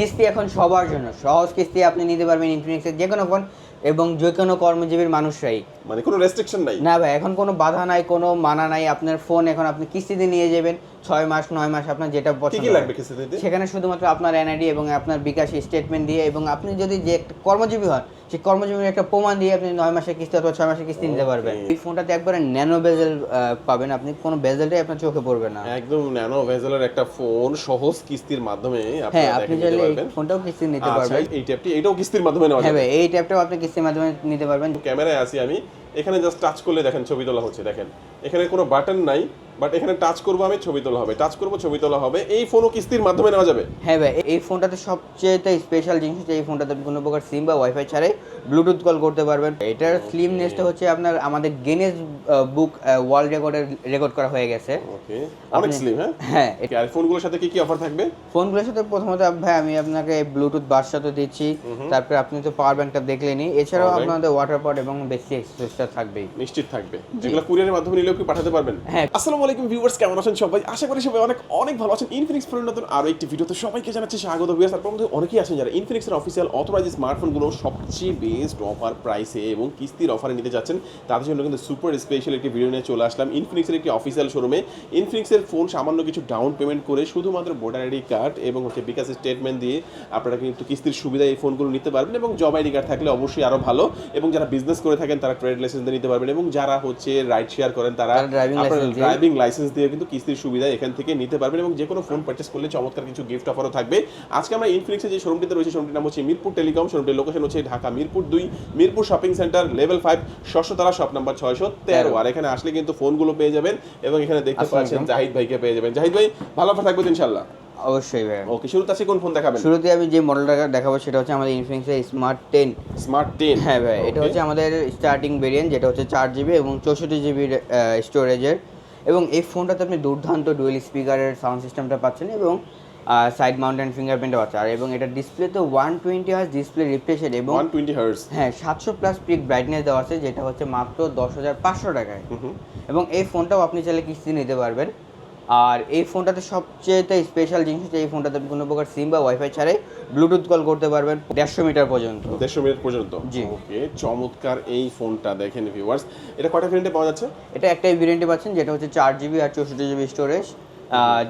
কিস্তি এখন সবার জন্য। সহজ কিস্তি আপনি নিতে পারবেন ইনফিনিক্সের যে কোনো ফোন এবং যে কোনো কর্মজীবীর মানুষরাই। মানে কোনো রেস্ট্রিকশন নাই? না ভাই এখন কোনো বাধা নাই কোনো মানা নাই। আপনার ফোন এখন আপনি কিস্তিতে নিয়ে যাবেন। ছয় মাস নয় মাস আপনার যেটা পছন্দ কি লাগবে সেখানে শুধুমাত্র আপনার এনআইডি এবং আপনার বিকাশ স্টেটমেন্ট দিয়ে এবং আপনি যদি যে একটা কর্মজীবী হন সেই কর্মজীবীর একটা প্রমাণ দিয়ে আপনি নয় মাসের কিস্তি অথবা ছয় মাসের কিস্তি নিতে পারবেন। এই ফোনটাতে একবারে ন্যানো বেজেল পাবেন আপনি। কোনো বেজেলটাই আপনার চোখে পড়বে না। একদম ন্যানো ভেজেলের একটা ফোন সহজ কিস্তির মাধ্যমে হ্যাঁ আপনি চাইলে এই ফোনটাও কিস্তি নিতে আচ্ছা পারবেন। এই ট্যাবটি এটাও কিস্তির মাধ্যমে নেওয়া হ্যাঁ যাবে। এই ট্যাবটাও আপনি কিস্তির মাধ্যমে নিতে পারবেন। ক্যামেরায় আসি আমি। এখানে জাস্ট টাচ করলে দেখেন ছবি তোলা হচ্ছে দেখেন। এখানে কোনো বাটন নাই বাট এখানে টাচ করব আমি ছবি তোলা হবে। টাচ করব ছবি তোলা হবে। এই ফোনও কিস্তির মাধ্যমে নেওয়া যাবে। হ্যাঁ ভাই এই ফোনটাতে সবচেয়ে স্পেশাল জিনিস হচ্ছে এই ফোনটাতে কোনো প্রকার সিম বা ওয়াইফাই ছাড়াই ব্লুটুথ কল করতে পারবেন। এটার স্লিমনেসটা হচ্ছে আপনার আমাদের গেনেস বুক ওয়ার্ল্ড রেকর্ডের রেকর্ড করা হয়ে গেছে। ওকে অনেক স্লিম হ্যাঁ? হ্যাঁ আর ফোনগুলোর সাথে কি কি অফার থাকবে? ফোনগুলোর সাথে প্রথমত ভাই আমি আপনাকে ব্লুটুথ বার্সা তো দিচ্ছি। তারপরে আপনি তো পাওয়ার ব্যাংকটা দেখলেনি এছাড়াও আপনাদের ওয়াটার পট এবং বেশি এক্সেসটা থাকবেই। নিশ্চিত থাকবে। যেগুলো কুরিয়ারের মাধ্যমে নিলেও কি পাঠাতে পারবেন? হ্যাঁ। আসসালামু আলাইকুম ভিউয়ার্স কেমন আছেন সবাই? আশা করি সবাই অনেক অনেক ভালো আছেন। ইনফিনিক্স ফোনের নতুন আরও একটি ভিডিওতে সবাইকে জানাচ্ছি স্বাগত ভিউয়ার্স তারপর মধ্যে অনেকেই আছেন যারা ইনফিনিক্সের অফিসিয়াল অথরাইজ স্মার্টফোনগুলো সবচেয়ে বেস্ট অফার প্রাইসে এবং কিস্তির অফারে নিতে যাচ্ছেন তাদের জন্য কিন্তু সুপার স্পেশাল একটি ভিডিও নিয়ে চলে আসলাম ইনফিনিক্সের একটি অফিসিয়াল শোরুমে ইনফিনিক্সের ফোন সামান্য কিছু ডাউন পেমেন্ট করে শুধুমাত্র ভোটার আইডি কার্ড এবং হচ্ছে বিকাশ স্টেটমেন্ট দিয়ে আপনারা কিন্তু কিস্তির সুবিধা এই ফোনগুলো নিতে পারবেন এবং জব আইডি কার্ড থাকলে অবশ্যই আরও ভালো। এবং যারা বিজনেস করে থাকেন তারা ট্রেড লাইসেন্স নিতে পারবেন এবং যারা হচ্ছে রাইড শেয়ার করেন তারা ড্রাইভিং লাইসেন্স দিয়ে কিন্তু কিস্তির সুবিধা এখান থেকে নিতে পারবেন এবং যে কোনো ফোন পারচেস করলে চমৎকার কিছু গিফট অফারও থাকবে। আজকে আমরা ইনফিনিক্সের যে শোরুমটিতে রয়েছে শোরুমটির নাম হচ্ছে মিরপুর টেলিকম শোরুমটির লোকেশন হচ্ছে ঢাকা মিরপুর দুই Mirpur shopping center level five ষষ্ঠতলা shop number ছয়শো তেরো। আর এখানে আসলে কিন্তু ফোনগুলো পেয়ে যাবেন এবং এখানে দেখতে পাচ্ছেন। জাহিদ ভাইকে পেয়ে যাবেন। জাহিদ ভাই ভালো অফার থাকবে ইনশাল্লাহ অবশ্যই ভাই ওকে শুরুতে আছে কোন ফোন দেখাবেন? শুরুতে আমি যে মডেলটা দেখাবো সেটা হচ্ছে আমাদের ইনফিনিক্সের স্মার্ট টেন স্মার্ট টেন হ্যাঁ ভাই এটা হচ্ছে আমাদের স্টার্টিং ভেরিয়েন্ট যেটা হচ্ছে চার জিবি এবং চৌষট্টি জিবি স্টোরেজের এবং এই ফোনটাতে আপনি দুর্দান্ত ডুয়েল স্পিকারের সাউন্ড সিস্টেমটা পাচ্ছেন এবং সাইড মাউন্টেন ফিঙ্গারপ্রিন্ট পাচ্ছেন। আর এবং এটা ডিসপ্লেতে ওয়ান টোয়েন্টি হার্স ডিসপ্লে রিফ্রেশের এবং ওয়ান টোয়েন্টি হার্স হ্যাঁ সাতশো প্লাস পিক ব্রাইটনেস দেওয়া আছে যেটা হচ্ছে মাত্র দশ হাজার পাঁচশো টাকায়। এবং এই ফোনটাও আপনি চাইলে কিস্তি নিতে পারবেন। আর এই ফোনটাতে সবচেয়ে স্পেশাল জিনিস হচ্ছে এই ফোনটাতে আপনি কোনো প্রকার সিম বা ওয়াইফাই ছাড়াই ব্লুটুথ কল করতে পারবেন দেড়শো মিটার পর্যন্ত। দেড়শো মিটার পর্যন্ত? জি। ওকে চমৎকার এই ফোনটা দেখেন ভিউয়ার্স এটা কটা ভেরিয়েন্টে পাওয়া যাচ্ছে? এটা একটাই ভেরিয়েন্টে পাচ্ছেন যেটা হচ্ছে চার জিবি আর চৌষট্টি জিবি স্টোরেজ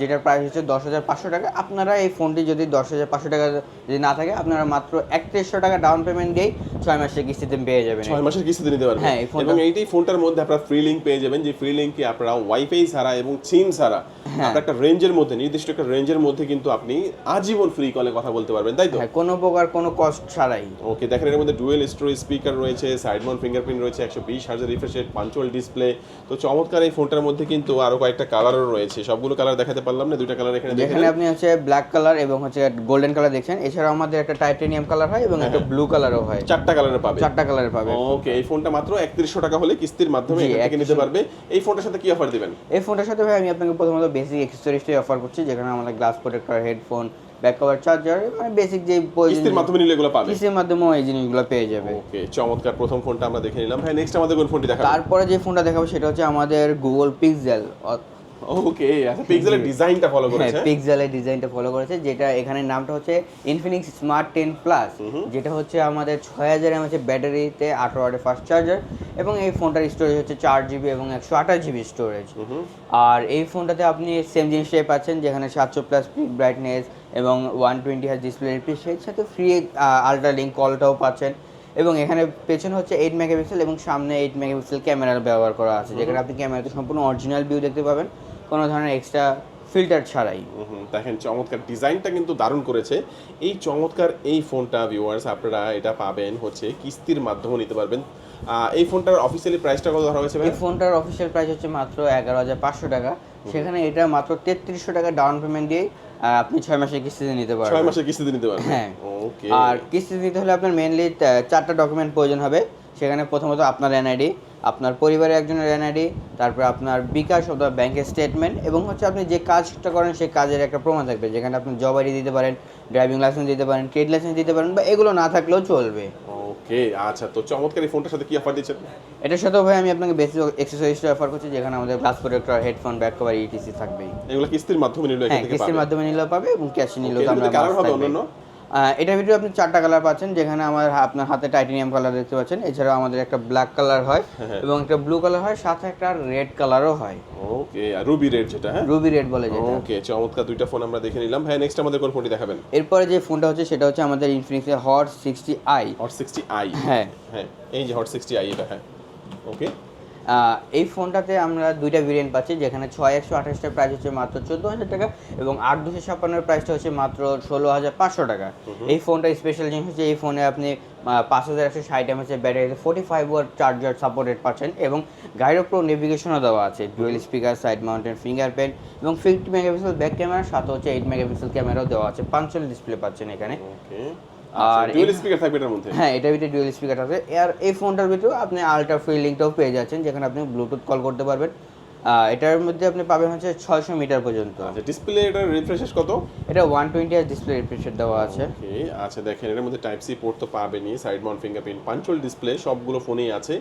যেটার প্রাইস হচ্ছে দশ হাজার পাঁচশো টাকা আপনারা এই ফোনটি যদি দশ হাজার পাঁচশো টাকা যদি না থাকে আপনারা মাত্র একত্রিশশো টাকা ডাউন পেমেন্ট দিয়েই ছয় মাসের কিস্তিতে পেয়ে যাবেন ছয় মাসের কিস্তিতে নিতে পারবেন হ্যাঁ, এই ফোনটা- এবং এইটাই ফোনটার মধ্যে আপনারা ফ্রি লিঙ্ক পেয়ে যাবেন যে ফ্রি লিঙ্কে আপনারা ওয়াইফাই ছাড়া এবং সিম ছাড়া। আপনার একটা রেঞ্জের মধ্যে নির্দিষ্ট একটা রেঞ্জের মধ্যে কিন্তু আপনি আজীবন ফ্রি কলে কথা বলতে পারবেন তাই তো? হ্যাঁ কোনো প্রকার কোনো কস্ট ছাড়াই। ওকে দেখেন এর মধ্যে ডুয়েল স্টোরেজ স্পিকার রয়েছে সাইড মাউন্ট ফিঙ্গারপ্রিন্ট রয়েছে একশো বিশ হাজার রিফ্রেশ রেট পাঞ্চুয়াল ডিসপ্লে তো চমৎকার এই ফোনটার মধ্যে কিন্তু আরও কয়েকটা কালারও রয়েছে। সবগুলো কালার দেখাতে পারলাম না দুইটা কালার এখানে যেখানে আপনি হচ্ছে ব্ল্যাক কালার এবং হচ্ছে গোল্ডেন কালার দেখছেন এছাড়াও আমাদের একটা টাইটেনিয়াম কালার হয় এবং একটা ব্লু কালারও হয়। চারটা কালারে পাবে। চারটা কালারের পাবে। ওকে এই ফোনটা মাত্র একত্রিশশো টাকা হলে কিস্তির মাধ্যমে নিতে পারবে। এই ফোনটার সাথে কি অফার দিবেন? এই ফোনটার সাথে ভাই আমি আপনাকে প্রথমত বেসিক অ্যাক্সেসরিজটাই অফার করছি যেখানে আমাদের glass protector headphone back cover charger মানে বেসিক যে কিস্তির মাধ্যমে নিলে এগুলো পাবে? ইস্তির মাধ্যমে এই জিনিসগুলো পেয়ে যাবে। ওকে চমৎকার। প্রথম ফোনটা আমরা দেখে নিলাম। ভাই নেক্সট আমাদের কোন ফোনটি দেখাবো তারপরে যে ফোনটা দেখাবো সেটা হচ্ছে আমাদের গুগল পিক্সেল ওকে আচ্ছা পিক্সেলের ডিজাইনটা ফলো হ্যাঁ করেছে। পিক্সেলের ডিজাইনটা ফলো করেছে যেটা এখানে নামটা হচ্ছে ইনফিনিক্স স্মার্ট টেন প্লাস যেটা হচ্ছে আমাদের ছয় হাজার এমএচ ব্যাটারিতে আঠারো ওয়াটের ফাস্ট চার্জার এবং এই ফোনটার স্টোরেজ হচ্ছে চার জিবি এবং একশো আঠাশ জিবি স্টোরেজ আর এই ফোনটাতে আপনি সেম জিনিসটাই পাচ্ছেন যেখানে সাতশো প্লাস পিক ব্রাইটনেস এবং ওয়ান টোয়েন্টি হার ডিসপ্লে এর সাথে ফ্রি আলট্রা লিঙ্ক কলটাও পাচ্ছেন। এবং এখানে পেছনে হচ্ছে এইট মেগাপিক্সেল এবং সামনে এইট মেগাপিক্সেল ক্যামেরা ব্যবহার করা আছে যেখানে আপনি ক্যামেরাতে সম্পূর্ণ অরিজিনাল ভিউ দেখতে পাবেন। কোনো ধরনের এক্সট্রা ফিল্টার ছাড়াই। দেখেন চমৎকার ডিজাইনটা কিন্তু দারুণ করেছে। এই চমৎকার এই ফোনটা ভিউয়ার্স আপনারা এটা পাবেন হচ্ছে কিস্তির মাধ্যমে নিতে পারবেন। এই ফোনটার অফিসিয়ালি প্রাইসটা কত ধরা হয়েছে এই ফোনটার অফিসিয়াল প্রাইস হচ্ছে মাত্র এগারো হাজার পাঁচশো টাকা। সেখানে এটা মাত্র তেত্রিশশো টাকা ডাউন পেমেন্ট দিয়ে আপনি ছয় মাসের কিস্তিতে নিতে পারবেন। ছয় মাসের কিস্তিতে নিতে পারবেন। হ্যাঁ। ওকে আর কিস্তিতে নিতে হলে আপনার মেনলি চারটা ডকুমেন্ট প্রয়োজন হবে। সেখানে প্রথমত আপনার এনআইডি আপনার পরিবারের একজনের এনআইডি তারপর আপনার বিকাশ অথবা ব্যাংকের স্টেটমেন্ট এবং হচ্ছে আপনি যে কাজটা করেন সেই কাজের একটা প্রমাণ থাকবে। যেখানে আপনি জব আইডি দিতে পারেন ড্রাইভিং লাইসেন্স দিতে পারেন ট্রেড লাইসেন্স দিতে পারেন বা এগুলো না থাকলেও চলবে। ওকে আচ্ছা তো চমৎকার এই ফোনটার সাথে কি অফার দিচ্ছেন? এটার সাথেও ভাই আমি আপনাকে বেসিক এক্সারসাইজটা অফার করছি যেখানে আমাদের glass protector headphone back cover etc থাকবেই। এগুলো কিস্তির মাধ্যমে নিলে হ্যাঁ কিস্তির মাধ্যমে নিলেও পাবে এবং ক্যাশে নিলেও মধ্যে আমরা মাস্ট হবে। অন্যান্য? এটার ভিতরে আপনি চারটা কালার পাচ্ছেন যেখানে আমার আপনার হাতে টাইটেনিয়াম কালার দেখতে পাচ্ছেন। এছাড়াও আমাদের একটা ব্ল্যাক কালার হয় হ্যাঁ। এবং একটা ব্লু কালার হয় সাথে একটা রেড কালারও হয়। ওকে আর রুবি রেড যেটা হ্যাঁ? রুবি রেড বলে যেটা। ওকে চমৎকার দুইটা ফোন আমরা দেখে নিলাম। ভাই নেক্সট আমাদের কোন ফোনটি দেখাবেন? এরপরে যে ফোনটা হচ্ছে সেটা হচ্ছে আমাদের ইনফিনিক্সের hot sixty i hot sixty i হ্যাঁ। হ্যাঁ এই যে হট সিক্সটি আই এটা হ্যাঁ। ওকে এই ফোনটাতে আমরা দুইটা ভেরিয়েন্ট পাচ্ছি যেখানে ছয় একশো আঠাশটার প্রাইস হচ্ছে মাত্র চোদ্দ হাজার টাকা এবং আট দুশো ছাপ্পান্নের প্রাইসটা হচ্ছে মাত্র ষোলো হাজার পাঁচশো টাকা। এই ফোনটা স্পেশাল জিনিস হচ্ছে এই ফোনে আপনি পাঁচ হাজার একশো ষাট এমএচের ব্যাটারিতে forty five watt charger supported পাচ্ছেন এবং গাইডো প্রো নেভিগেশনও দেওয়া আছে dual speaker side mounted fingerprint এবং ফিফটি মেগাপিক্সেল ব্যাক ক্যামেরা সাথে হচ্ছে এইট মেগাপিক্সেল ক্যামেরাও দেওয়া আছে পাঁচশো ডিসপ্লে পাচ্ছেন এখানে। আর আর ডুয়াল স্পিকার থাকবে এটার মধ্যে? হ্যাঁ এটা ভিতরে ডুয়েল স্পিকার আছে আর এই ফোনটার ভিতরে আপনি আলট্রা ফ্রি লিংকটাও পেয়ে যাচ্ছেন যেখানে আপনি ব্লুটুথ কল করতে পারবেন। এটার মধ্যে আপনি পাবেন হচ্ছে ছয়শো মিটার পর্যন্ত। আচ্ছা ডিসপ্লে এটার রিফ্রেশেস কত? এটা ওয়ান টোয়েন্টি আর ডিসপ্লে রিফ্রেশার দেওয়া আছে। আচ্ছা দেখেন এর মধ্যে টাইপ সি পোর্ট তো পাবেনই side mount fingerprint punch hole display সবগুলো ফোনেই আছে।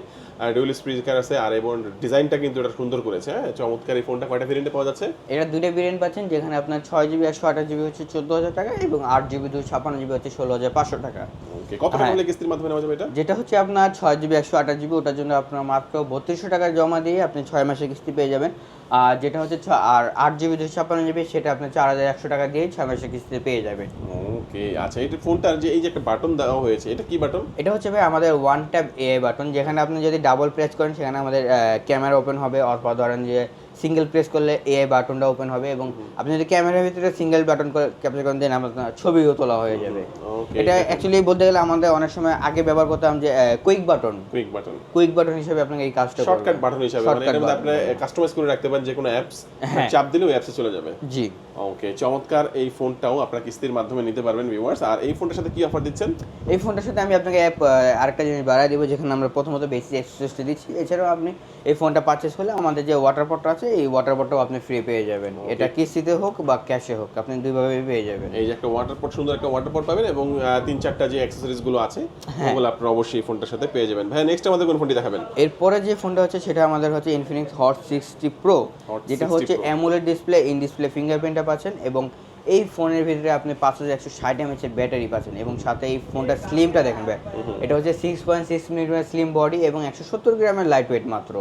আর ডুয়েল স্পিকার আছে আর এবং ডিজাইনটা কিন্তু এটা সুন্দর করেছে হ্যাঁ? চমৎকার এই ফোনটা কয়টা ভেরিয়েন্টে পাওয়া যাচ্ছে? এটা দুটো ভেরিয়েন্ট পাচ্ছেন যেখানে আপনার ছয় জিবি একশো আঠাশ জিবি হচ্ছে চোদ্দ হাজার টাকা এবং আট জিবি দুশো ছাপ্পান্ন জিবি হচ্ছে ষোলো হাজার পাঁচশো টাকা। ওকে কত টাকা হ্যাঁ। হলে কিস্তির মাধ্যমে নেওয়া যাবে এটা? যেটা হচ্ছে আপনার ছয় জিবি একশো আঠাশ জিবি ওটার জন্য আপনার মাত্র বত্রিশশো টাকা জমা দিয়ে আপনি ছয় মাসের কিস্তি পেয়ে যাবেন। আর যেটা হচ্ছে আর আট জিবি দুশো ছাপ্পান্ন জিবি সেটা আপনার চার হাজার একশো টাকা দিয়ে ছয় মাসের কিস্তিতে পেয়ে যাবেন। ওকে আচ্ছা এই ফোনটার যে এই যে একটা বাটন দেওয়া হয়েছে এটা কি বাটন এটা হচ্ছে ভাই আমাদের ওয়ান ট্যাপ এআই বাটন যেখানে আপনি যদি ডাবল প্রেস করেন সেখানে আমাদের ক্যামেরা ওপেন হবে অথবা ধরেন যে সিঙ্গেল প্রেস করলে এআই বাটনটা ওপেন হবে এবং আপনি যদি ক্যামেরার ভিতরে সিঙ্গেল বাটন ক্যাপচার করেন দেন আপনার ছবিও তোলা হয়ে যাবে। এটা অ্যাকচুয়ালি বলতে গেলে আমাদের অনেক সময় আগে ব্যবহার করতাম যে quick button quick button quick button হিসেবে আপনাকে এই কাজটা শর্টকাট বাটন হিসাবে মানে এটার আপনি কাস্টমাইজ করে রাখতে পারেন যে কোনো অ্যাপস। চাপ দিলে ওই অ্যাপসে চলে যাবে। জি। ওকে চমৎকার। এই ফোনটাও আপনার কিস্তির মাধ্যমে নিতে পারবেন ভিউয়ার্স আর এই ফোনটার সাথে কি অফার দিচ্ছেন? এই ফোনটার সাথে আমি আপনাকে অ্যাপ আরেকটা জিনিস বাড়াই দিব যেখানে আমরা প্রথমত বেসিক অ্যাক্সেসটা দিচ্ছি। এছাড়াও আপনি এই ফোনটা পারচেস করলে আমাদের যে ওয়াটার পটটা আছে এই ওয়াটার পটটাও আপনি ফ্রি পেয়ে যাবেন। এটা কিস্তিতে হোক বা ক্যাশে হোক আপনি দুইভাবেই পেয়ে যাবেন। এই যে একটা ওয়াটার পট সুন্দর একটা ওয়াটার পট পাবেন এবং তিন চারটা যে অ্যাক্সেসরিজগুলো আছে হ্যাঁ। ওগুলো আপনি অবশ্যই এই ফোনটার সাথে পেয়ে যাবেন। ভাই নেক্সট আমাদের কোন ফোনটি দেখাবেন? এরপরে যে ফোনটা হচ্ছে সেটা আমাদের হচ্ছে ইনফিনিক্স হট সিক্সটি প্রো যেটা হচ্ছে অ্যামোলেড ডিসপ্লে ইন ডিসপ্লে ফিঙ্গারপ্রিন্টটা পাচ্ছেন এবং এই ফোনের ভিতরে আপনি পাঁচ হাজার একশো ষাট এমএচের ব্যাটারি পাচ্ছেন এবং সাথে এই ফোনটার স্লিমটা দেখেন ভাই এটা হচ্ছে six point six millimeter slim body এবং একশো সত্তর গ্রামের লাইট ওয়েট মাত্র।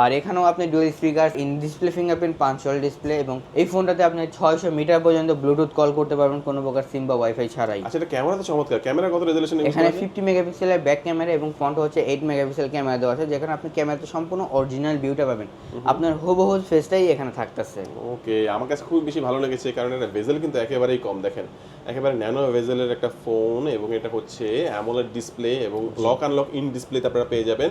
আর এখানেও আপনি dual speaker in display fingerprint punch hole display এবং এই ফোনটাতে আপনি ছয়শো মিটার পর্যন্ত ব্লুটুথ কল করতে পারবেন কোনো প্রকার সিম বা ওয়াইফাই ছাড়াই। আচ্ছা এটা ক্যামেরা তো চমৎকার। ক্যামেরা কত রেজলিউশন এখানে ফিফটি মেগাপিক্সেলের ব্যাক ক্যামেরা এবং ফ্রন্ট হচ্ছে এইট মেগাপিক্সেল ক্যামেরা দেওয়া আছে যেখানে আপনি ক্যামেরাতে সম্পূর্ণ অরিজিনাল ভিউটা পাবেন। আপনার হুবহু ফেসটাই এখানে থাকতেছে। ওকে আমার কাছে খুব বেশি ভালো লেগেছে কারণ এটা ভেজেল কিন্তু একেবারেই কম দেখেন। একেবারে ন্যানো ভেজেলের একটা ফোন এবং এটা হচ্ছে অ্যামোলেড ডিসপ্লে এবং লক আনলক ইন ডিসপ্লেতে আপনারা পেয়ে যাবেন।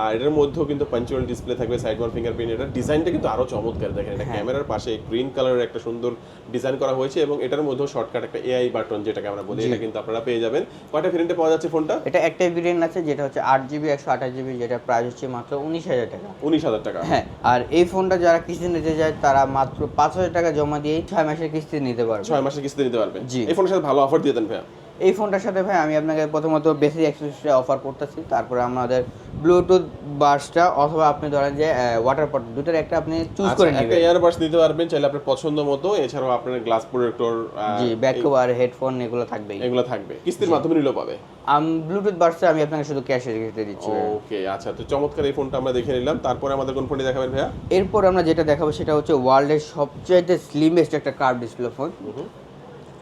আর এটার মধ্যেও কিন্তু পাঞ্চুয়াল ডিসপ্লে থাকবে সাইড ওয়ান ফিঙ্গারপ্রিন্ট এটার ডিজাইনটা কিন্তু আরও চমৎকার। দেখেন এটা হ্যাঁ। ক্যামেরার পাশে গ্রিন কালারের একটা সুন্দর ডিজাইন করা হয়েছে এবং এটার মধ্যেও শর্টকাট একটা এআই বাটন যেটাকে আমরা বলি এটা কিন্তু আপনারা পেয়ে যাবেন। কয়টা ভেরিয়েন্টে পাওয়া যাচ্ছে ফোনটা? এটা একটাই ভেরিয়েন্ট আছে যেটা হচ্ছে আট জিবি একশো আঠাশ জিবি যেটা প্রাইস হচ্ছে মাত্র উনিশ হাজার টাকা। উনিশ হাজার টাকা। হ্যাঁ আর এই ফোনটা যারা কিস্তি নিতে যায় তারা মাত্র পাঁচ হাজার টাকা জমা দিয়ে ছয় মাসের কিস্তি নিতে পারবে। ছয় মাসের কিস্তি নিতে পারবেন জি। এই ফোনের সাথে ভালো অফার দিয়ে দেন ভাইয়া। এই ফোনটার সাথে ভাই আমি আপনাকে প্রথমত বেসিক অ্যাক্সেসরিজটা অফার করতেছি। তারপরে আমাদের ব্লুটুথ বাসটা অথবা আপনি ধরেন যে ওয়াটার পট দুটোর একটা আপনি চুজ আচ্ছা, করে একটা নেবেন। ইয়ারবাডস নিতে পারবেন চাইলে আপনার পছন্দ মতো এছাড়াও আপনার গ্লাস প্রোটেক্টর জি ব্যাক কভার হেডফোন এগুলো থাকবে এগুলো থাকবে। কিস্তির মাধ্যমে নিলেও পাবে। আম ব্লুটুথ বাসটা আমি আপনাকে শুধু ক্যাশে রেখে দিচ্ছি ওকে আচ্ছা তো চমৎকার এই ফোনটা আমরা দেখে নিলাম। তারপরে আমাদের কোন ফোনটি দেখাবেন ভাইয়া? এরপর আমরা যেটা দেখাবো সেটা হচ্ছে ওয়ার্ল্ডের সবচেয়ে স্লিমেস্ট একটা কার্ভ ডিসপ্লে ফোন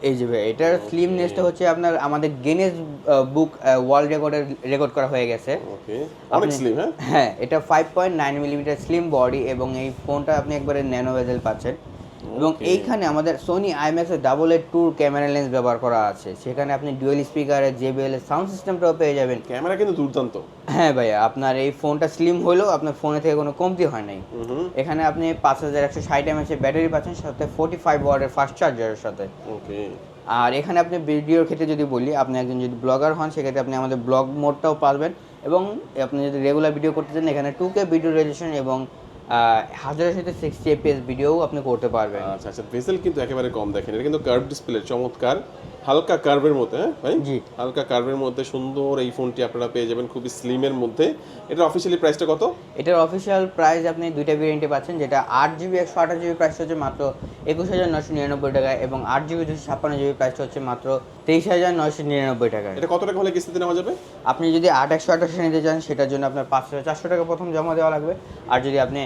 এই যে ভাই এটার স্লিমনেসটা হচ্ছে আপনার আমাদের গিনেস বুক ওয়ার্ল্ড রেকর্ডের রেকর্ড করা হয়ে গেছে। ওকে অনেক আপনি- স্লিম হ্যাঁ? হ্যাঁ এটা five point nine millimeter slim body এবং এই ফোনটা আপনি একবারে ন্যানো ভেজেল পাচ্ছেন। এবং এইখানে আমাদের সোনি আইম্যাক্স এর ডাবল এর টু ক্যামেরা লেন্স ব্যবহার করা আছে। সেখানে আপনি ডুয়েল স্পিকারের জেবিএল এর সাউন্ড সিস্টেমটাও পেয়ে যাবেন। ক্যামেরা কিন্তু দুর্দান্ত। হ্যাঁ ভাইয়া আপনার এই ফোনটা স্লিম হলেও আপনার ফোনে থেকে কোনো কমতি হয় নাই। এখানে আপনি পাঁচ হাজার একশো ষাট এমএচের ব্যাটারি পাচ্ছেন সাথে ফোর্টি ফাইভ ওয়ার্ডের ফাস্ট চার্জারের সাথে। ওকে আর এখানে আপনি ভিডিওর ক্ষেত্রে যদি বলি আপনি একজন যদি ব্লগার হন সেক্ষেত্রে আপনি আমাদের ব্লগ মোডটাও পাবেন। এবং আপনি যদি রেগুলার ভিডিও করতে চান এখানে টু কে ভিডিও রেজুলেশন এবং হাজারের সাথে সিক্সটি এপিএস ভিডিও আপনি করতে পারবেন। আচ্ছা আচ্ছা ভেসেল কিন্তু একেবারে কম দেখেন। এটা কিন্তু কার্ভ ডিসপ্লে চমৎকার। হালকা কার্ভের মধ্যে হ্যাঁ ভাই? জি। হালকা কার্ভের মধ্যে সুন্দর এই ফোনটি আপনারা পেয়ে যাবেন খুবই স্লিমের মধ্যে। এটার অফিসিয়ালি প্রাইসটা কত? এটার অফিসিয়াল প্রাইস আপনি দুইটা ভেরিয়েন্টে পাচ্ছেন যেটা আট জিবি একশো আঠাশ জিবি প্রাইস হচ্ছে মাত্র একুশ হাজার নশো নিরানব্বই টাকা এবং আট জিবি দুশো ছাপ্পান্ন জিবি প্রাইস হচ্ছে মাত্র তেইশ হাজার নশো নিরানব্বই টাকা। এটা কত টাকা হলে কিস্তিতে নেওয়া যাবে? আপনি যদি আট একশো আঠাশে নিতে চান সেটার জন্য আপনার পাঁচ হাজার চারশো টাকা প্রথম জমা দেওয়া লাগবে। আর যদি আপনি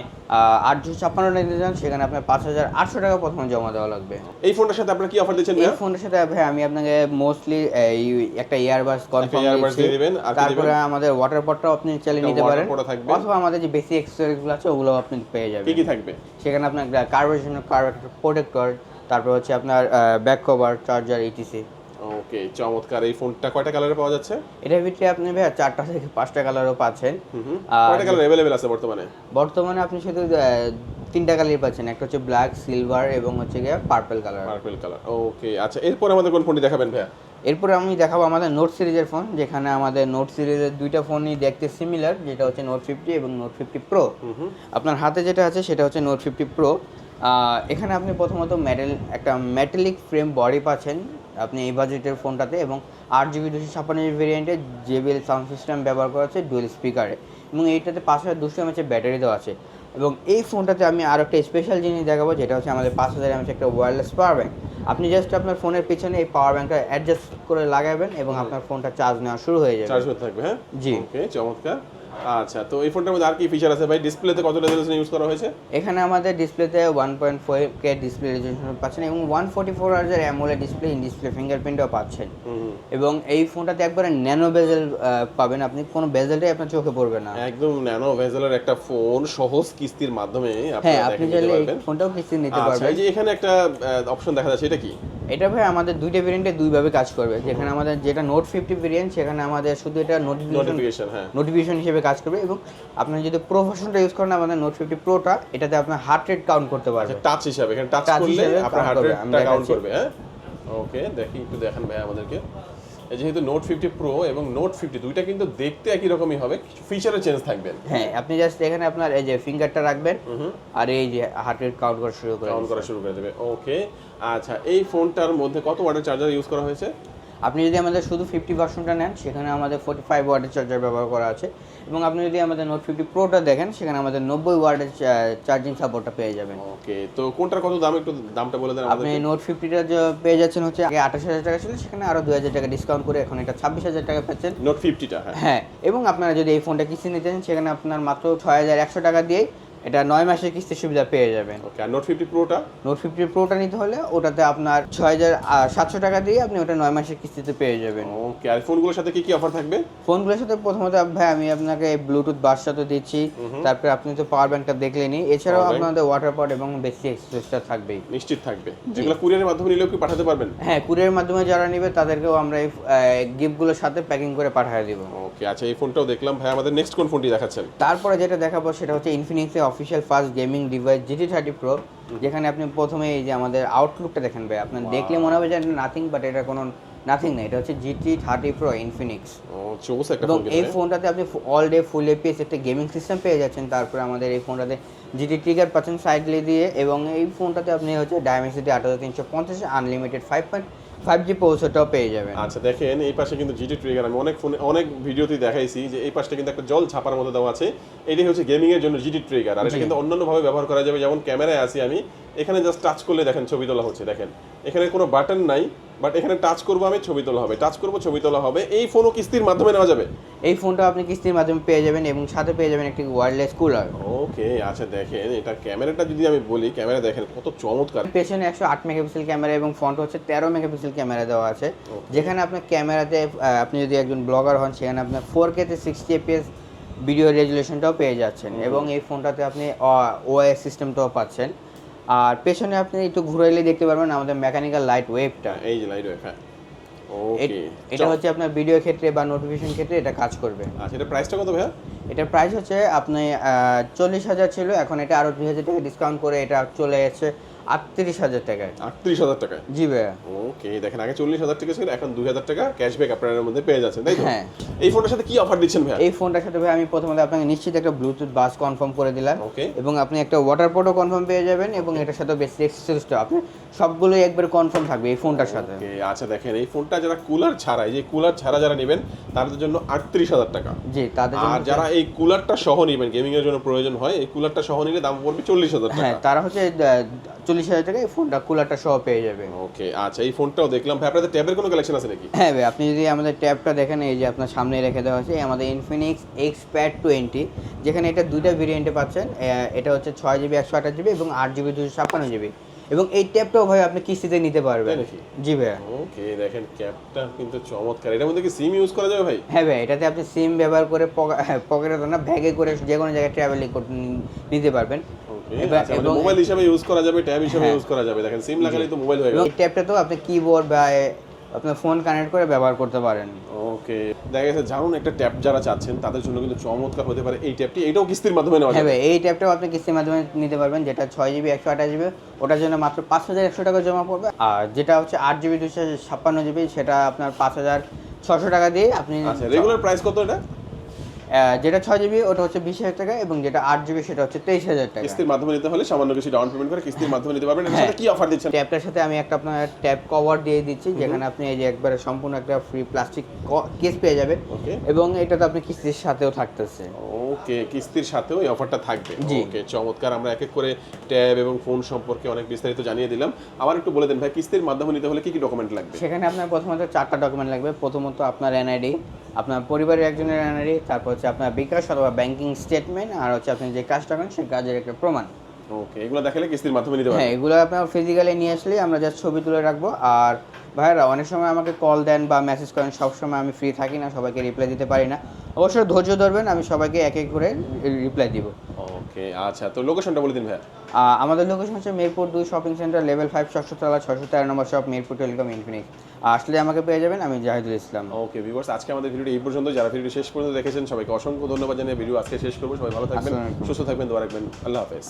আট দুশো ছাপ্পান্ন নিতে চান সেখানে আপনার পাঁচ হাজার আটশো টাকা প্রথম জমা দেওয়া লাগবে। এই ফোনটার সাথে আপনারা কি অফার দিচ্ছেন এই ফোনটার সাথে ভাই আমি আপনাকে মোস্টলি এই একটা ইয়ারবাস কনফার্ম দিয়ে দিবেন, আর তারপরে আমাদের ওয়াটার পটটাও আপনি চালিয়ে নিতে পারেন। থাকবে। অথবা আমাদের যে বেসিক অ্যাক্সেসরিজগুলো আছে ওগুলো আপনি পেয়ে যাবেন। কি কি থাকবে? সেখানে আপনার কার্বোরেশন কার্বোরেটর প্রোটেক্টর তারপর হচ্ছে আপনার back cover charger etc okay চমৎকার। এই ফোনটা কয়টা কালারে পাওয়া যাচ্ছে? এটার ভিতরে আপনি ভাই চারটা থেকে পাঁচটা কালারও পাচ্ছেন। কয়টা কালার অ্যাভেলেবেল আছে বর্তমানে? বর্তমানে আপনি শুধু তিনটা কালারই পাচ্ছেন। একটা হচ্ছে ব্ল্যাক সিলভার এবং হচ্ছে গিয়ে purple colour purple colour okay আচ্ছা এরপর আমাদের কোন ফোনটি দেখাবেন ভাইয়া? এরপরে আমি দেখাবো আমাদের নোট সিরিজের ফোন যেখানে আমাদের নোট সিরিজের দুইটা ফোনই দেখতে সিমিলার যেটা হচ্ছে নোট ফিফটি এবং নোট ফিফটি প্রো আপনার হাতে যেটা আছে সেটা হচ্ছে নোট ফিফটি প্রো এখানে আপনি প্রথমত মেটাল একটা মেটালিক ফ্রেম বডি পাচ্ছেন আপনি এই বাজেটের ফোনটাতে এবং আট জিবি দুশো ছাপ্পান্ন জিবি ভেরিয়েন্টে জেবিএল সাউন্ড সিস্টেম ব্যবহার করা আছে ডুয়েল স্পিকারে এবং এইটাতে পাঁচ হাজার দুশো এমএচের ব্যাটারি দেওয়া আছে। এবং এই ফোনটাতে আমি আরও একটা স্পেশাল জিনিস দেখাবো যেটা হচ্ছে আমাদের পাঁচ হাজার এমএচ একটা ওয়্যারলেস পাওয়ার ব্যাঙ্ক আপনি জাস্ট আপনার ফোনের পিছনে এই পাওয়ার ব্যাঙ্কটা অ্যাডজাস্ট করে লাগাবেন এবং আপনার ফোনটা চার্জ নেওয়া শুরু হয়ে যাবে। চার্জ হতে থাকবে হ্যাঁ? জি। ওকে চমৎকার। আচ্ছা তো এই ফোনটার মধ্যে আর কি ফিচার আছে ভাই? ডিসপ্লেতে কত রেজলিউশন ইউজ করা হয়েছে? এখানে আমাদের ডিসপ্লেতে one point four K display resolution পাচ্ছেন এবং ওয়ান ফোর্টি ফোর আর্জের ডিসপ্লে ইন ডিসপ্লে ফিঙ্গারপ্রিন্টও পাচ্ছেন। এবং এই ফোনটাতে একবারে ন্যানো বেজেল পাবেন আপনি। কোনো বেজেলটাই আপনার চোখে পড়বে না। একদম ন্যানো ভেজেলের একটা ফোন সহজ কিস্তির মাধ্যমে হ্যাঁ আপনি চাইলে ফোনটাও কিস্তি নিতে আচ্ছা পারবেন। এই যে এখানে একটা অপশন দেখা যাচ্ছে এটা কি? এটা ভাই আমাদের দুইটা ভেরিয়েন্টে দুইভাবে কাজ করবে। যেখানে আমাদের যেটা নোট ফিফটি ভেরিয়েন্ট সেখানে আমাদের শুধু এটা নোটিফিকেশন নোটিফিকেশন হ্যাঁ। নোটিফিকেশন হিসেবে কাজ করবে এবং আপনি যদি প্রো ভার্সনটা ইউজ করেন আমাদের নোট ফিফটি প্রোটা এটাতে আপনার হার্ট রেট কাউন্ট করতে পারবে। টাচ হিসাবে এখানে টাচ করলে আপনার হার্ট। রেটটা কাউন্ট করবে হ্যাঁ? ওকে দেখি একটু দেখান ভাই আমাদেরকে। যেহেতু নোট ফিফটি প্রো এবং নোট ফিফটি দুইটা কিন্তু দেখতে একই রকমই হবে কিছু ফিচারে চেঞ্জ থাকবে। হ্যাঁ আপনি জাস্ট এখানে আপনার এই যে ফিঙ্গারটা রাখবেন আর এই যে হার্ট রেট কাউন্ট করা শুরু করে কাউন্ট করা শুরু করে দেবে ওকে আচ্ছা এই ফোনটার মধ্যে কত ওয়াটের চার্জার ইউজ করা হয়েছে? আপনি যদি আমাদের শুধু ফিফটি ভার্সনটা নেন সেখানে আমাদের ফোর্টি ফাইভ ওয়ার্ডের চার্জার ব্যবহার করা আছে। এবং আপনি যদি আমাদের নোট ফিফটি প্রোটা দেখেন সেখানে আমাদের নব্বই ওয়ার্ডের চার্জিং সাপোর্টটা পেয়ে যাবেন। ওকে তো কোনটার কত দাম? একটু দামটা বলে দেন আপনি নোট ফিফটিটা যে পেয়ে যাচ্ছেন হচ্ছে আগে আঠাশ হাজার টাকা ছিল সেখানে আরও দুই হাজার টাকা ডিসকাউন্ট করে এখন এটা ছাব্বিশ হাজার টাকা পাচ্ছেন। নোট ফিফটিটা হ্যাঁ। হ্যাঁ এবং আপনারা যদি এই ফোনটা কিস্তি নিতে চান সেখানে আপনার মাত্র ছয় হাজার একশো টাকা দিয়েই এটা নয় মাসের কিস্তির সুবিধা পেয়ে যাবেন। ওকে আর নোট ফিফটি প্রোটা নোট ফিফটি প্রোটা নিতে হলে ওটাতে আপনার ছয় হাজার সাতশো টাকা দিয়ে আপনি ওটা নয় মাসের কিস্তিতে পেয়ে যাবেন। ওকে আর ফোনগুলোর সাথে কি কি অফার থাকবে? ফোনগুলোর সাথে প্রথমত ভাই আমি আপনাকে ব্লুটুথ বার্সটা তো দিচ্ছি। তারপরে আপনি তো পাওয়ার ব্যাংকটা দেখলেনই। এছাড়াও আপনাদের ওয়াটার পট এবং বেশি এক্সপ্রেসটা থাকবেই। নিশ্চিত থাকবে। যেগুলো কুরিয়ারের মাধ্যমে নিলেও কি পাঠাতে পারবেন? হ্যাঁ কুরিয়ার মাধ্যমে যারা নেবে তাদেরকেও আমরা এই গিফটগুলোর সাথে প্যাকিং করে পাঠিয়ে দিব। ওকে আচ্ছা এই ফোনটাও দেখলাম। ভাই আমাদের নেক্সট কোন ফোনটি দেখাচ্ছেন? তারপরে যেটা দেখাবো সেটা হচ্ছে ইনফিনিক্সের official first gaming device GT thirty pro যেখানে আপনি প্রথমে এই যে আমাদের আউটলুকটা দেখেন ভাই আপনার দেখলে মনে হবে যে নাথিং বাট এটা কোনো নাথিং না এটা হচ্ছে জিটি থার্টি প্রো ইনফিনিক্স ও চৌস একটা এবং এই ফোনটাতে আপনি অল ডে ফুল এপিএস একটা গেমিং সিস্টেম পেয়ে যাচ্ছেন তারপরে আমাদের এই ফোনটাতে জিটি ট্রিগার পাচ্ছেন সাইডলি দিয়ে এবং এই ফোনটাতে আপনি হচ্ছে ডায়মেন্সিটি আট হাজার তিনশো পঞ্চাশ unlimited five point five G পৌঁছটাও পেয়ে যাবেন। আচ্ছা দেখেন এই পাশে কিন্তু জিটি ট্রিগার আমি অনেক ফোনে অনেক ভিডিওতেই দেখাইছি যে এই পাশটা কিন্তু একটা জল ছাপার মতো দেওয়া আছে। এটাই হচ্ছে গেমিং এর জন্য জিটি ট্রিগার আর এটা কিন্তু অন্যান্য ভাবে ব্যবহার করা যাবে যেমন ক্যামেরায় আছি আমি। এখানে জাস্ট টাচ করলে দেখেন ছবি তোলা হচ্ছে দেখেন। এখানে কোনো বাটন নাই। বাট এখানে টাচ করব আমি ছবি তোলা হবে। টাচ করব ছবি তোলা হবে। এই ফোনও কিস্তির মাধ্যমে নেওয়া যাবে? এই ফোনটা আপনি কিস্তির মাধ্যমে পেয়ে যাবেন এবং সাথে পেয়ে যাবেন একটি ওয়্যারলেস কুলার ওকে আচ্ছা দেখেন এটা ক্যামেরাটা যদি আমি বলি ক্যামেরা দেখেন কত চমৎকার। পেছনে একশো আট মেগাপিক্সেল ক্যামেরা এবং ফ্রন্ট হচ্ছে তেরো মেগাপিক্সেল ক্যামেরা দেওয়া আছে। যেখানে আপনার ক্যামেরাতে আপনি যদি একজন ব্লগার হন সেখানে আপনার ফোর কেতে সিক্সটি এপিএস ভিডিও রেজুলেশনটাও পেয়ে যাচ্ছেন। এবং এই ফোনটাতে আপনি ওএস সিস্টেমটাও পাচ্ছেন। আর পেছনে আপনি একটু ঘুরাইলে দেখতে পারবেন আমাদের মেকানিক্যাল লাইট ওয়েভটা এই যে লাইট হ্যাঁ। ওকে এটা হচ্ছে আপনার ভিডিও ক্ষেত্রে বা নোটিফিকেশন ক্ষেত্রে এটা কাজ করবে। আচ্ছা এটা প্রাইসটা কত ভাইয়া? এটার প্রাইস হচ্ছে আপনি চল্লিশ হাজার ছিল এখন এটা আরও দুই হাজার টাকা ডিসকাউন্ট করে এটা চলে এসেছে। আটত্রিশ হাজার টাকায়। আটত্রিশ হাজার টাকায়? জি ভাইয়া। ওকে দেখেন আগে চল্লিশ হাজার টাকা ছিল এখন দুই হাজার টাকা ক্যাশব্যাক আপনার মধ্যে পেয়ে যাচ্ছেন তাই হ্যাঁ। এই ফোনটার সাথে কি অফার দিচ্ছেন ভাইয়া? এই ফোনটার সাথে ভাই আমি প্রথমত আপনাকে নিশ্চিত একটা ব্লুটুথ বাস কনফার্ম করে দিলাম। Okay. এবং আপনি একটা ওয়াটার পোর্টও কনফার্ম পেয়ে যাবেন এবং এটার সাথে বেশি এক্সেসরিজটা আপনি সবগুলোই একবার কনফার্ম থাকবে এই ফোনটার সাথে। ওকে আচ্ছা দেখেন এই ফোনটা যারা কুলার ছাড়া এই যে কুলার ছাড়া যারা নেবেন তাদের জন্য আটত্রিশ হাজার টাকা। জি তাদের আর যারা এই কুলারটা সহ নেবেন গেমিং এর জন্য প্রয়োজন হয় এই কুলারটা সহ নিলে দাম পড়বে চল্লিশ হাজার হ্যাঁ তারা হচ্ছে চল্লিশ হাজার টাকায় এই ফোনটা কুলারটা সহ পেয়ে যাবে। ওকে আচ্ছা এই ফোনটাও দেখলাম। ভাই আপনাদের ট্যাবের কোনো কালেকশন আছে নাকি? হ্যাঁ ভাই আপনি যদি আমাদের ট্যাবটা দেখেন এই যে আপনার সামনে রেখে দেওয়া আছে আমাদের ইনফিনিক্স এক্স প্যাড টোয়েন্টি যেখানে এটা দুইটা ভেরিয়েন্টে পাচ্ছেন এটা হচ্ছে ছয় জিবি একশো আঠাশ জিবি এবং আট জিবি দুশো ছাপ্পান্ন জিবি এবং এই ট্যাপটাও ভাই আপনি কিস্তিতে নিতে পারবেন। জি ভাইয়া। ওকে দেখেন ক্যাপটা কিন্তু চমৎকার। এটার মধ্যে কি সিম ইউজ করা যাবে ভাই? হ্যাঁ ভাই এটাতে আপনি সিম ব্যবহার করে পকেটে না ব্যাগে করে যে কোনো জায়গায় ট্রাভেলিং নিতে পারবেন। আচ্ছা মানে এবং- মোবাইল হিসাবে ইউজ করা যাবে ট্যাব হিসেবে হ্যাঁ। ইউজ করা যাবে। দেখেন সিম লাগালেই তো মোবাইল হয়ে গেল। এই তো আপনি কিবোর্ড বা আপনার ফোন কানেক্ট করে ব্যবহার করতে পারেন। ওকে দেখা গেছে জানুন একটা ট্যাপ যারা চাচ্ছেন তাদের জন্য কিন্তু চমৎকার হতে পারে এই ট্যাপটি এটাও কিস্তির মাধ্যমে নেওয়া হ্যাঁ যাবে। এই ট্যাপটাও আপনি কিস্তির মাধ্যমে নিতে পারবেন যেটা ছয় জিবি একশো আঠাশ জিবি ওটার জন্য মাত্র পাঁচ হাজার একশো টাকা জমা পড়বে। আর যেটা হচ্ছে আট জিবি দুশো ছাপ্পান্ন জিবি সেটা আপনার পাঁচ হাজার ছশো টাকা দিয়ে আপনি আচ্ছা রেগুলার প্রাইস কত এটা? যেটা ছয় জিবি ওটা হচ্ছে বিশ হাজার টাকা এবং যেটা আট জিবি সেটা হচ্ছে তেইশ হাজার টাকা। কিস্তির মাধ্যমে নিতে হলে সামান্য কিছু ডাউন পেমেন্ট করে কিস্তির মাধ্যমে নিতে পারবেন। এর হ্যাঁ। সাথে কি অফার দিচ্ছেন? ট্যাবটার সাথে আমি একটা আপনার ট্যাব কভার দিয়ে দিচ্ছি যেখানে আপনি এই যে একবারে সম্পূর্ণ একটা ফ্রি প্লাস্টিক কেস পেয়ে যাবেন। ওকে। এবং এটা তো আপনি কিস্তির সাথেও থাকতেছে। ওকে কিস্তির সাথেও এই অফারটা থাকবে। ওকে চমৎকার। আমরা এক এক করে ট্যাব এবং ফোন সম্পর্কে অনেক বিস্তারিত জানিয়ে দিলাম। আবার একটু বলে দেন ভাই কিস্তির মাধ্যমে নিতে হলে কি কি ডকুমেন্ট লাগবে? সেখানে আপনার প্রথমত চারটা ডকুমেন্ট লাগবে। প্রথমত আপনার এনআইডি আপনার পরিবারের একজনের এনআইডি তারপর হচ্ছে আপনার বিকাশ অথবা ব্যাংকিং স্টেটমেন্ট আর হচ্ছে আপনি যে কাজটা করেন সেই কাজের একটা প্রমাণ। ওকে এগুলো দেখালে কিস্তির মাধ্যমে নিতে হ্যাঁ এগুলো আপনার ফিজিক্যালি নিয়ে আসলেই আমরা জাস্ট ছবি তুলে রাখব। আর ভাইয়েরা অনেক সময় আমাকে কল দেন বা মেসেজ করেন সব সময় আমি ফ্রি থাকি না সবাইকে রিপ্লাই দিতে পারি না। অবশ্যই ধৈর্য ধরবেন আমি সবাইকে এক এক করে রিপ্লাই দিব। ওকে আচ্ছা তো লোকেশনটা বলে দিন ভাই আমাদের লোকেশন হচ্ছে মিরপুর দুই শপিং সেন্টার লেভেল ফাইভ ষষ্ঠ তলা ছশো তেরো number shop Mirpur telecom Infinix আসলে আমাকে পেয়ে যাবেন আমি জাহিদুল ইসলাম। ওকে ভিউয়ার্স আজকে আমাদের ভিডিওটি এই পর্যন্ত। যারা ভিডিও শেষ পর্যন্ত দেখেছেন সবাইকে অসংখ্য ধন্যবাদ জানিয়ে ভিডিও আজকে শেষ করব। সবাই ভালো থাকবেন সুস্থ থাকবেন দোয়া রাখবেন। আল্লাহ হাফেজ।